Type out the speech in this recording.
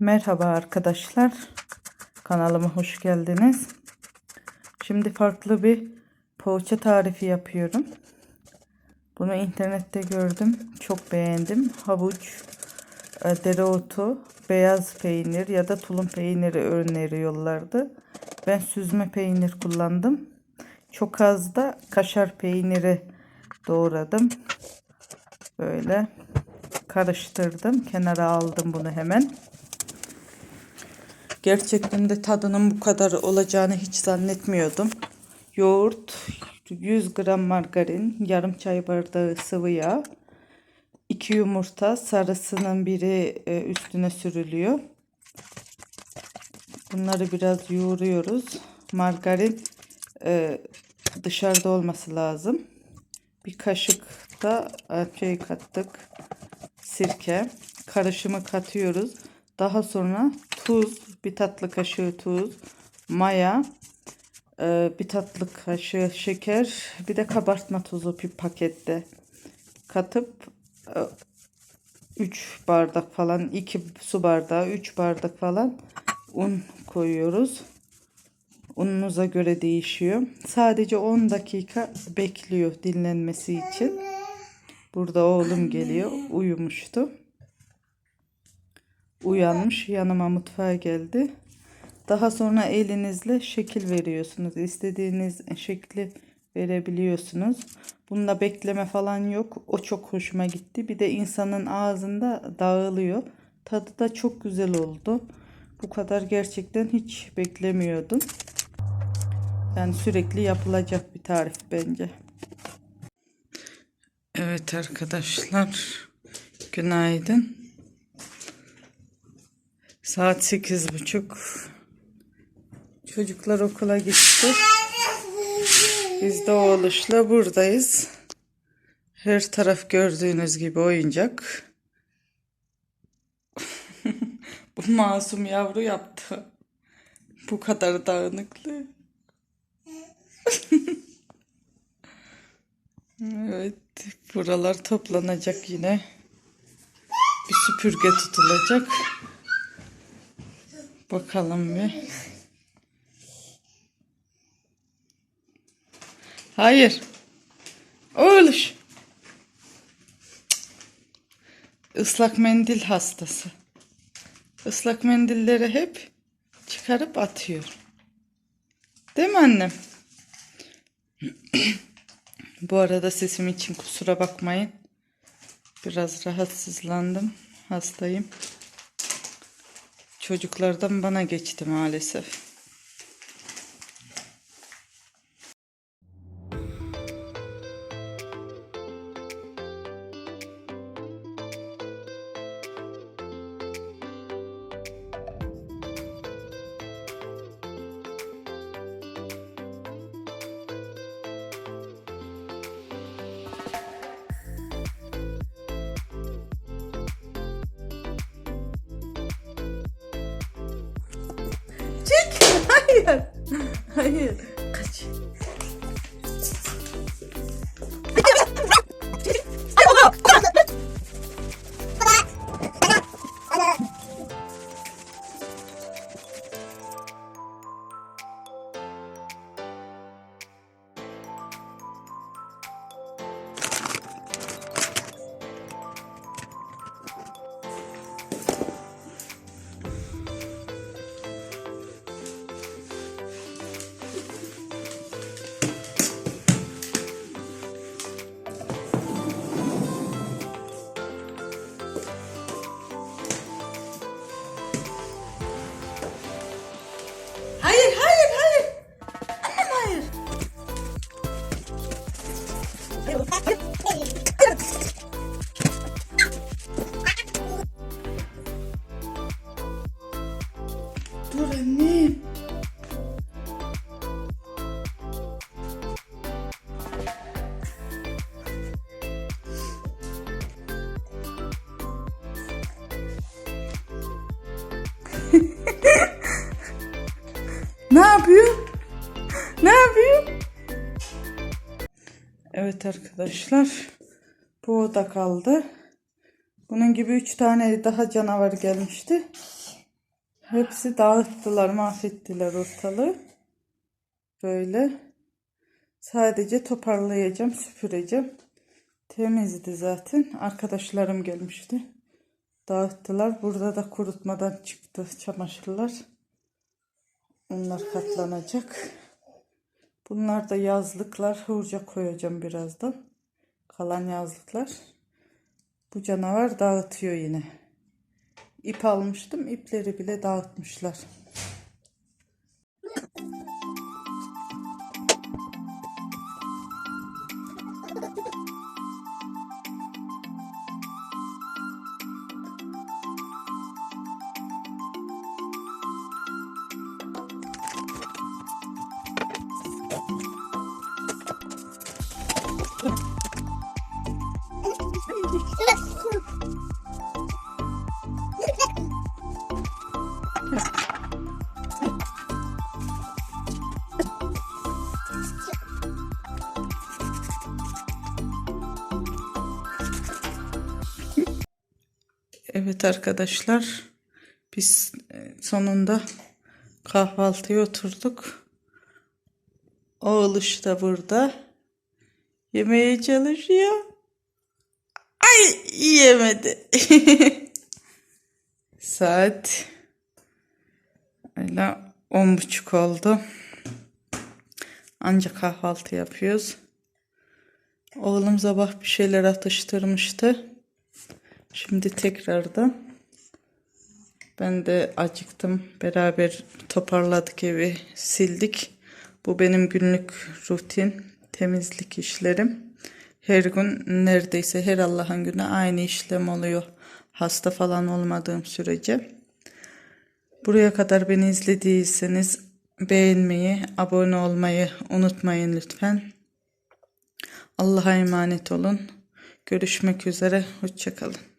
Merhaba arkadaşlar. Kanalıma hoş geldiniz. Şimdi farklı bir poğaça tarifi yapıyorum. Bunu internette gördüm. Çok beğendim. Havuç, e, dereotu, beyaz peynir ya da tulum peyniri öneriyorlardı. Ben süzme peynir kullandım. Çok az da kaşar peyniri doğradım. Böyle karıştırdım. Kenara aldım bunu hemen. Gerçekten de tadının bu kadar olacağını hiç zannetmiyordum. Yoğurt, 100 gram margarin, yarım çay bardağı sıvı yağ, 2 yumurta, sarısının biri e, üstüne sürülüyor. Bunları biraz yoğuruyoruz. Margarin e, dışarıda olması lazım. Bir kaşık da e, şey kattık. Sirke. Karışımı katıyoruz. Daha sonra tuz, bir tatlı kaşığı tuz, maya, e, bir tatlı kaşığı şeker, bir de kabartma tozu bir pakette katıp 3 bardak falan 2 su bardağı 3 bardak falan un koyuyoruz. Ununuza göre değişiyor. Sadece 10 dakika bekliyor dinlenmesi için. Burada oğlum geliyor. Uyumuştu. Uyanmış. Yanıma mutfağa geldi. Daha sonra elinizle şekil veriyorsunuz. İstediğiniz şekli verebiliyorsunuz. Bunda bekleme falan yok. O çok hoşuma gitti. Bir de insanın ağzında dağılıyor. Tadı da çok güzel oldu. Bu kadar gerçekten hiç beklemiyordum. Yani sürekli yapılacak bir tarif bence. Evet arkadaşlar. Günaydın. Saat sekiz buçuk. Çocuklar okula gitti. Biz de oğluşla buradayız. Her taraf gördüğünüz gibi oyuncak. Bu masum yavru yaptı. Bu kadar dağınıklığı. evet, buralar toplanacak yine. Bir süpürge tutulacak. Bakalım bir. Hayır. Oğluş. Islak mendil hastası. Islak mendilleri hep çıkarıp atıyor. Değil mi annem? Bu arada sesim için kusura bakmayın. Biraz rahatsızlandım. Hastayım. Çocuklardan bana geçti maalesef. Hayır. Hayır. Dur annem. Ne yapıyor? Ne yapıyor? Evet arkadaşlar. Bu da kaldı. Bunun gibi üç tane daha canavar gelmişti. Hepsi dağıttılar, mahvettiler ortalığı. Böyle. Sadece toparlayacağım, süpüreceğim. Temizdi zaten. Arkadaşlarım gelmişti. Dağıttılar. Burada da kurutmadan çıktı çamaşırlar. Onlar katlanacak. Bunlar da yazlıklar. Hurca koyacağım birazdan. Kalan yazlıklar. Bu canavar dağıtıyor yine. İp almıştım. İpleri bile dağıtmışlar. Evet arkadaşlar. Biz e, sonunda kahvaltıya oturduk. Oğluş da burada. Yemeye çalışıyor. Ay yemedi. Saat öyle on buçuk oldu. Ancak kahvaltı yapıyoruz. Oğlum sabah bir şeyler atıştırmıştı. Şimdi tekrardan ben de acıktım. Beraber toparladık evi, sildik. Bu benim günlük rutin temizlik işlerim. Her gün neredeyse her Allah'ın günü aynı işlem oluyor. Hasta falan olmadığım sürece. Buraya kadar beni izlediyseniz beğenmeyi, abone olmayı unutmayın lütfen. Allah'a emanet olun. Görüşmek üzere. Hoşçakalın.